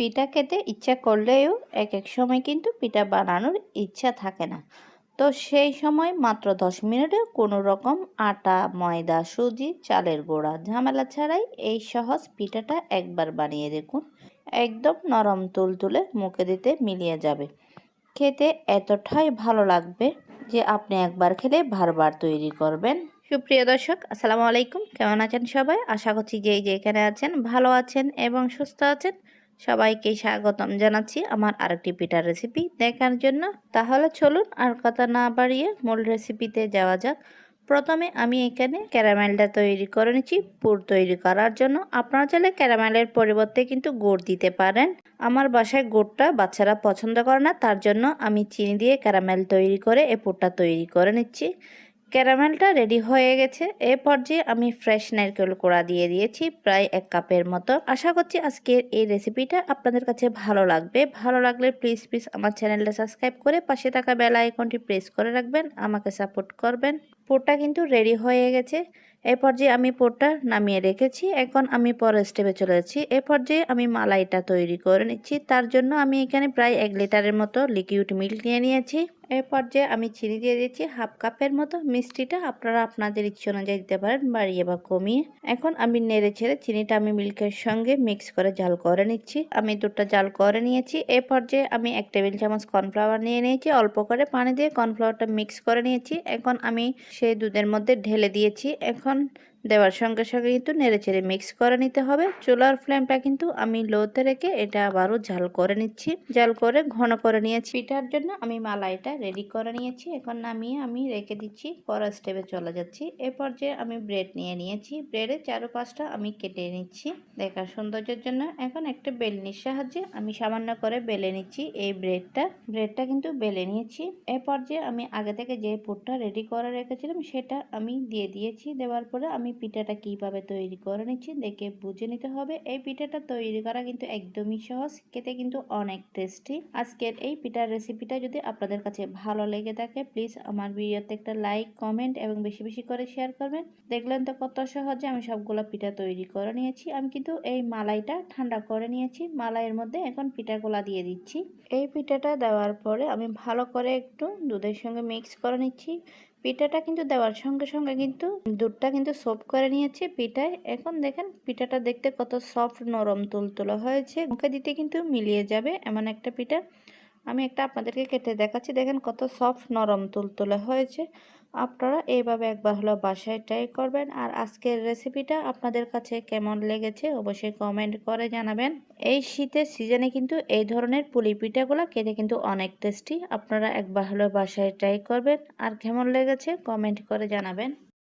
পিঠা খেতে ইচ্ছা করলেও এক এক সময় কিন্তু পিঠা বানানোর ইচ্ছা থাকে না। তো সেই সময় মাত্র দশ মিনিটে কোনো রকম আটা, ময়দা, সুজি, চালের গোড়া, ঝামেলা ছাড়াই এই সহজ পিঠাটা একবার বানিয়ে দেখুন। একদম নরম তুলতুলে মুখে দিতে মিলিয়ে যাবে। খেতে এতটাই ভালো লাগবে যে আপনি একবার খেলে বারবার তৈরি করবেন। সুপ্রিয় দর্শক, আসসালামু আলাইকুম। কেমন আছেন সবাই? আশা করছি যে যেখানে আছেন, ভালো আছেন এবং সুস্থ আছেন। সবাইকে স্বাগতম জানাচ্ছি আমার আরেকটি পিঠার রেসিপি দেখার জন্য। তাহলে চলুন আর কথা না বাড়িয়ে মূল রেসিপিতে যাওয়া যাক। প্রথমে আমি এখানে ক্যারামেলটা তৈরি করে নিচ্ছি। পুর তৈরি করার জন্য আপনারা চাইলে ক্যারামেলের পরিবর্তে কিন্তু গুড় দিতে পারেন। আমার বাসায় গুড়টা বাচ্চারা পছন্দ করে না, তার জন্য আমি চিনি দিয়ে ক্যারামেল তৈরি করে এ পুরটা তৈরি করে নিচ্ছি। ক্যারামেলটা রেডি হয়ে গেছে। এ পর্যায়ে আমি ফ্রেশ নারকেল কোড়া দিয়ে দিয়েছি প্রায় এক কাপের মতো। আশা করছি আজকের এই রেসিপিটা আপনাদের কাছে ভালো লাগবে। ভালো লাগলে প্লিজ প্লিজ আমার চ্যানেলটা সাবস্ক্রাইব করে পাশে থাকা বেল আইকনটি প্রেস করে রাখবেন, আমাকে সাপোর্ট করবেন। পোটটা কিন্তু রেডি হয়ে গেছে। এ পর্যায়ে আমি পোটটা নামিয়ে রেখেছি। এখন আমি পরের স্টেপে চলে যাচ্ছি। এ পর্যায়ে আমি মালাইটা তৈরি করে নিচ্ছি। তার জন্য আমি এখানে প্রায় এক লিটারের মতো লিকুইড মিল্ক নিয়ে নিয়েছি। এ পর্যায়ে আমি চিনি দিয়ে দিয়েছি হাফ কাপের মতো। মিষ্টিটা আপনারা আপনাদের ইচ্ছে অনুযায়ী দিতে পারেন, বাড়িয়ে বা কমিয়ে। এখন আমি নেড়ে ছেড়ে চিনিটা আমি মিল্কের সঙ্গে মিক্স করে জাল করে নিচ্ছি। আমি দুটো জাল করে নিয়েছি। এ পর্যায়ে আমি এক টেবিল চামচ কর্নফ্লাওয়ার নিয়ে নিয়েছি। অল্প করে পানি দিয়ে কর্নফ্লাওয়ারটা মিক্স করে নিয়েছি। এখন আমি সেই দুধের মধ্যে ঢেলে দিয়েছি। এখন দেওয়ার সঙ্গে সঙ্গে কিন্তু নেড়ে চেড়ে মিক্স করে নিতে হবে। চুলার ফ্লেমটা কিন্তু আমি লোতে রেখে এটা আবারও ঝাল করে নিচ্ছি। জাল করে ঘন করে নিয়েছি। পিঠার জন্য আমি মালাইটা রেডি করে নিয়েছি। এখন নামিয়ে আমি রেখে দিচ্ছি, পরের স্টেপে চলে যাচ্ছি। এ পর্যায়ে আমি ব্রেড নিয়ে নিয়েছি। ব্রেডের চারো পাঁচটা আমি কেটে নিচ্ছি। দেখার সৌন্দর্যের জন্য এখন একটা বেলনির সাহায্যে আমি সামান্য করে বেলে নিচ্ছি এই ব্রেডটা ব্রেডটা কিন্তু বেলে নিয়েছি। এ পর্যায়ে আমি আগে থেকে যে পুরটা রেডি করে রেখেছিলাম, সেটা আমি দিয়ে দিয়েছি। দেওয়ার পরে আমি আমি পিঠাটা কীভাবে তৈরি করে নিচ্ছি দেখে বুঝে নিতে হবে। এই পিঠাটা তৈরি করা কিন্তু একদমই সহজ, খেতে কিন্তু অনেক টেস্টি আজকের এই পিঠার রেসিপিটা যদি আপনাদের কাছে ভালো লেগে থাকে প্লিজ আমার ভিডিওতে একটা লাইক কমেন্ট এবং বেশি বেশি করে শেয়ার করবেন। দেখলেন তো কত সহজে আমি সবগুলো পিঠা তৈরি করে নিয়েছি। আমি কিন্তু এই মালাইটা ঠান্ডা করে নিয়েছি। মালাইয়ের মধ্যে এখন পিঠাগুলা দিয়ে দিচ্ছি। এই পিঠাটা দেওয়ার পরে আমি ভালো করে একটু দুধের সঙ্গে মিক্স করে নিচ্ছি। পিঠাটা কিন্তু দেওয়ার সঙ্গে সঙ্গে কিন্তু দুধটা কিন্তু সফট করে নিয়েছি পিঠায়। এখন দেখেন, পিঠাটা দেখতে কত সফট নরম, তুলতুলো হয়েছে। মুখে দিতে কিন্তু মিলিয়ে যাবে এমন একটা পিঠা। আমি একটা আপনাদেরকে কেটে দেখাচ্ছি। দেখেন কত সফট নরম তুলতুলে হয়েছে। আপনারা এইভাবে একবার হলো বাসায় ট্রাই করবেন। আর আজকের রেসিপিটা আপনাদের কাছে কেমন লেগেছে অবশ্যই কমেন্ট করে জানাবেন। এই শীতের সিজনে কিন্তু এই ধরনের পুলি পিঠাগুলো খেতে কিন্তু অনেক টেস্টি আপনারা একবার হলো বাসায় ট্রাই করবেন। আর কেমন লেগেছে কমেন্ট করে জানাবেন।